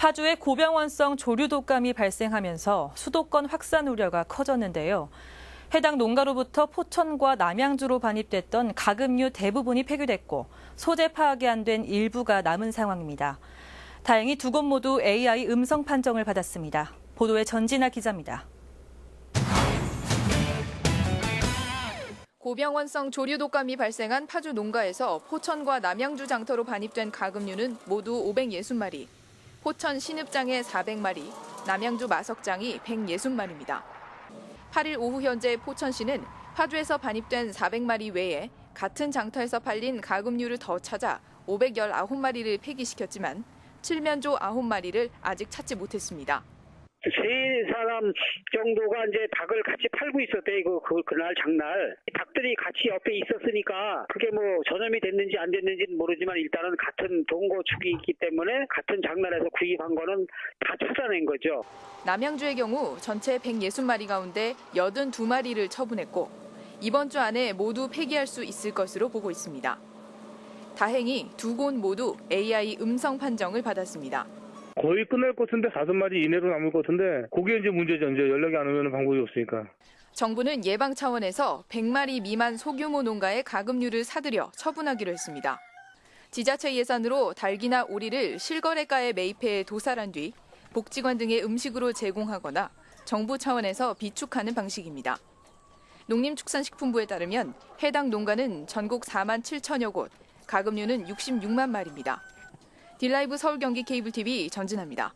파주에 고병원성 조류 독감이 발생하면서 수도권 확산 우려가 커졌는데요. 해당 농가로부터 포천과 남양주로 반입됐던 가금류 대부분이 폐기됐고 소재 파악이 안 된 일부가 남은 상황입니다. 다행히 두 곳 모두 AI 음성 판정을 받았습니다. 보도에 전진아 기자입니다. 고병원성 조류 독감이 발생한 파주 농가에서 포천과 남양주 장터로 반입된 가금류는 모두 560마리, 포천 신읍장에 400마리, 남양주 마석장이 160마리입니다. 8일 오후 현재 포천시는 파주에서 반입된 400마리 외에 같은 장터에서 팔린 가금류를 더 찾아 519마리를 폐기시켰지만 칠면조 9마리를 아직 찾지 못했습니다. 세 사람 정도가 이제 닭을 같이 팔고 있었대 그, 그 그날 장날 닭들이 같이 옆에 있었으니까 그게 뭐 전염이 됐는지 안 됐는지는 모르지만 일단은 같은 동거 축이 있기 때문에 같은 장날에서 구입한 거는 다 찾아낸 거죠. 남양주의 경우 전체 160마리 가운데 82마리를 처분했고 이번 주 안에 모두 폐기할 수 있을 것으로 보고 있습니다. 다행히 두 곳 모두 AI 음성 판정을 받았습니다. 거의 끝날 것 같은데 다섯 마리 이내로 남을 것 같은데 그게 이제 문제죠. 이제 연락이 안 오면 방법이 없으니까. 정부는 예방 차원에서 100마리 미만 소규모 농가의 가금류를 사들여 처분하기로 했습니다. 지자체 예산으로 닭이나 오리를 실거래가에 매입해 도살한 뒤 복지관 등의 음식으로 제공하거나 정부 차원에서 비축하는 방식입니다. 농림축산식품부에 따르면 해당 농가는 전국 4만 7천여 곳, 가금류는 66만 마리입니다. 딜라이브 서울 경기 케이블 TV 전진합니다.